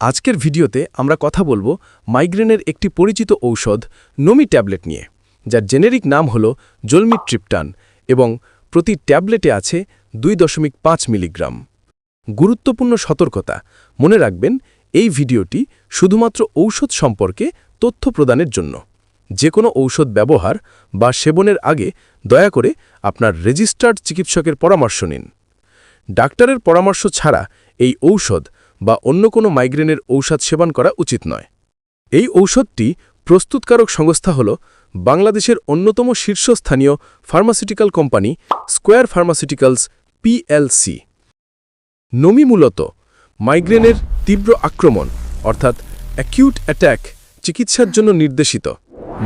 আজকের ভিডিওতে আমরা কথা বলব মাইগ্রেনের একটি পরিচিত ঔষধ নমি ট্যাবলেট নিয়ে, যার জেনেরিক নাম হল জলমিট্রিপটান এবং প্রতি ট্যাবলেটে আছে দুই দশমিক পাঁচ মিলিগ্রাম। গুরুত্বপূর্ণ সতর্কতা, মনে রাখবেন, এই ভিডিওটি শুধুমাত্র ঔষধ সম্পর্কে তথ্য প্রদানের জন্য। যে কোনো ঔষধ ব্যবহার বা সেবনের আগে দয়া করে আপনার রেজিস্টার্ড চিকিৎসকের পরামর্শ নিন। ডাক্তারের পরামর্শ ছাড়া এই ঔষধ বা অন্য কোনো মাইগ্রেনের ঔষধ সেবন করা উচিত নয়। এই ঔষধটি প্রস্তুতকারক সংস্থা হল বাংলাদেশের অন্যতম শীর্ষস্থানীয় pharmaceutical company square pharmaceuticals PLC. Nomi মূলত মাইগ্রেনের তীব্র আক্রমণ, অর্থাৎ অ্যাকিউট অ্যাট্যাক চিকিৎসার জন্য নির্দেশিত।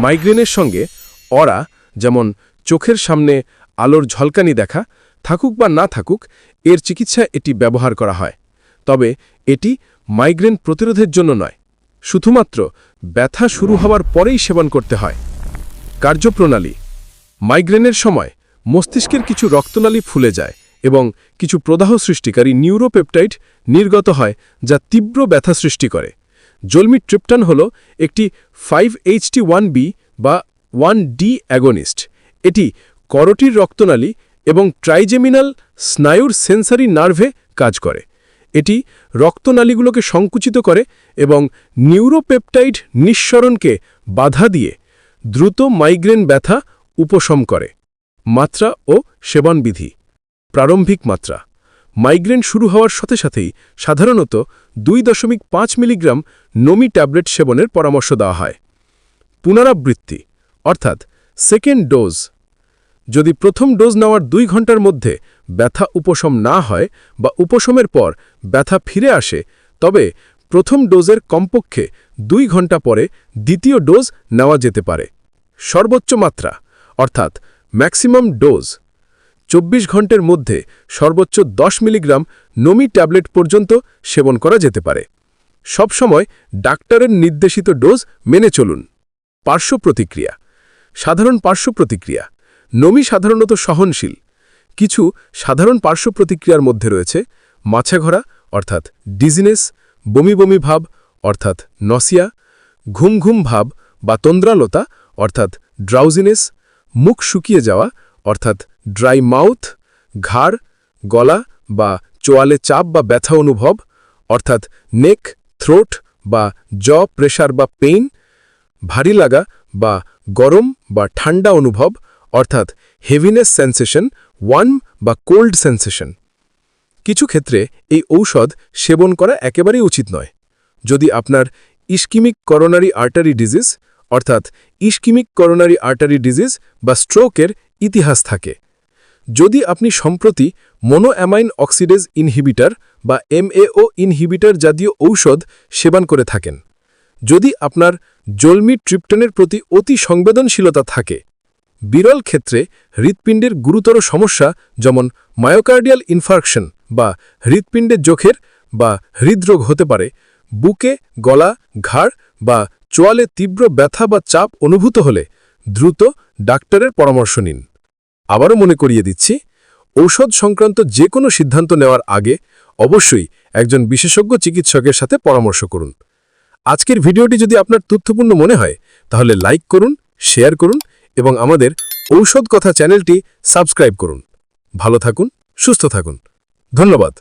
মাইগ্রেনের সঙ্গে অরা, যেমন চোখের সামনে আলোর ঝলকানি দেখা, থাকুক বা না থাকুক, এর চিকিৎসায় এটি ব্যবহার করা হয়। তবে এটি মাইগ্রেন প্রতিরোধের জন্য নয়, শুধুমাত্র ব্যথা শুরু হওয়ার পরেই সেবন করতে হয়। কার্যপ্রণালী, মাইগ্রেনের সময় মস্তিষ্কের কিছু রক্তনালী ফুলে যায় এবং কিছু প্রদাহ সৃষ্টিকারী নিউরোপেপটাইড নির্গত হয় যা তীব্র ব্যথা সৃষ্টি করে। জলমি ট্রিপটান হল একটি ফাইভ এইচটি ওয়ান বি বা ওয়ান ডি অ্যাগনিস্ট। এটি করটির রক্তনালী এবং ট্রাইজেমিনাল স্নায়ুর সেন্সারি নার্ভে কাজ করে। এটি রক্তনালীগুলোকে সংকুচিত করে এবং নিউরোপেপটাইড নিঃসরণকে বাধা দিয়ে দ্রুত মাইগ্রেন ব্যথা উপশম করে। মাত্রা ও সেবনবিধি। প্রারম্ভিক মাত্রা। মাইগ্রেন শুরু হওয়ার সাথে সাথেই সাধারণত দুই দশমিক পাঁচ মিলিগ্রাম নমি ট্যাবলেট সেবনের পরামর্শ দেওয়া হয়। পুনরাবৃত্তি, অর্থাৎ সেকেন্ড ডোজ। যদি প্রথম ডোজ নেওয়ার দুই ঘণ্টার মধ্যে ব্যথা উপশম না হয় বা উপশমের পর ব্যথা ফিরে আসে, তবে প্রথম ডোজের কমপক্ষে দুই ঘণ্টা পরে দ্বিতীয় ডোজ নেওয়া যেতে পারে। সর্বোচ্চ মাত্রা, অর্থাৎ ম্যাক্সিমাম ডোজ, চব্বিশ ঘণ্টার মধ্যে সর্বোচ্চ 10 মিলিগ্রাম নমি ট্যাবলেট পর্যন্ত সেবন করা যেতে পারে। সবসময় ডাক্তারের নির্দেশিত ডোজ মেনে চলুন। পার্শ্ব প্রতিক্রিয়া, সাধারণ পার্শ্ব প্রতিক্রিয়া নমি সাধারণত সহনশীল। কিছু সাধারণ পার্শ্ব প্রতিক্রিয়ার মধ্যে রয়েছে মাছাঘরা, অর্থাৎ ডিজিনেস, বমি বমি ভাব, অর্থাৎ নসিয়া, ঘুম ঘুম ভাব বা তন্দ্রালতা, অর্থাৎ ড্রাউজিনেস মুখ শুকিয়ে যাওয়া, অর্থাৎ ড্রাই মাউথ ঘাড়, গলা বা চোয়ালে চাপ বা ব্যথা অনুভব, অর্থাৎ নেক থ্রোট বা জ প্রেশার বা পেইন ভারী লাগা বা গরম বা ঠান্ডা অনুভব অর্থাৎ হেভিনেস সেন্সেশন ওয়ান বা কোল্ড সেন্সেশন কিছু ক্ষেত্রে এই ঔষধ সেবন করা একেবারেই উচিত নয়। যদি আপনার ইস্কিমিক করোনারি আর্টারি ডিজিজ অর্থাৎ ইস্কিমিক করোনারি আর্টারি ডিজিজ বা স্ট্রোকের ইতিহাস থাকে। যদি আপনি সম্প্রতি মোনোঅ্যামাইন অক্সিডেজ ইনহিবিটার বা এমএও ইনহিবিটার জাতীয় ঔষধ সেবন করে থাকেন, যদি আপনার জলমি ট্রিপ্টনের প্রতি অতি সংবেদনশীলতা থাকে বিরল ক্ষেত্রে হৃৎপিণ্ডের গুরুতর সমস্যা যেমন মায়োকার্ডিয়াল ইনফার্কশন বা হৃৎপিণ্ডের চোখের বা হৃদরোগ হতে পারে, বুকে গলা, ঘাড় বা চোয়ালে তীব্র ব্যথা বা চাপ অনুভূত হলে দ্রুত ডাক্তারের পরামর্শ নিন। আবারও মনে করিয়ে দিচ্ছি, ঔষধ সংক্রান্ত যে কোনো সিদ্ধান্ত নেওয়ার আগে অবশ্যই একজন বিশেষজ্ঞ চিকিৎসকের সাথে পরামর্শ করুন। আজকের ভিডিওটি যদি আপনার তথ্যপূর্ণ মনে হয়, তাহলে লাইক করুন, শেয়ার করুন এবং আমাদের ঔষধ কথা চ্যানেলটি সাবস্ক্রাইব করুন। ভালো থাকুন সুস্থ থাকুন। ধন্যবাদ।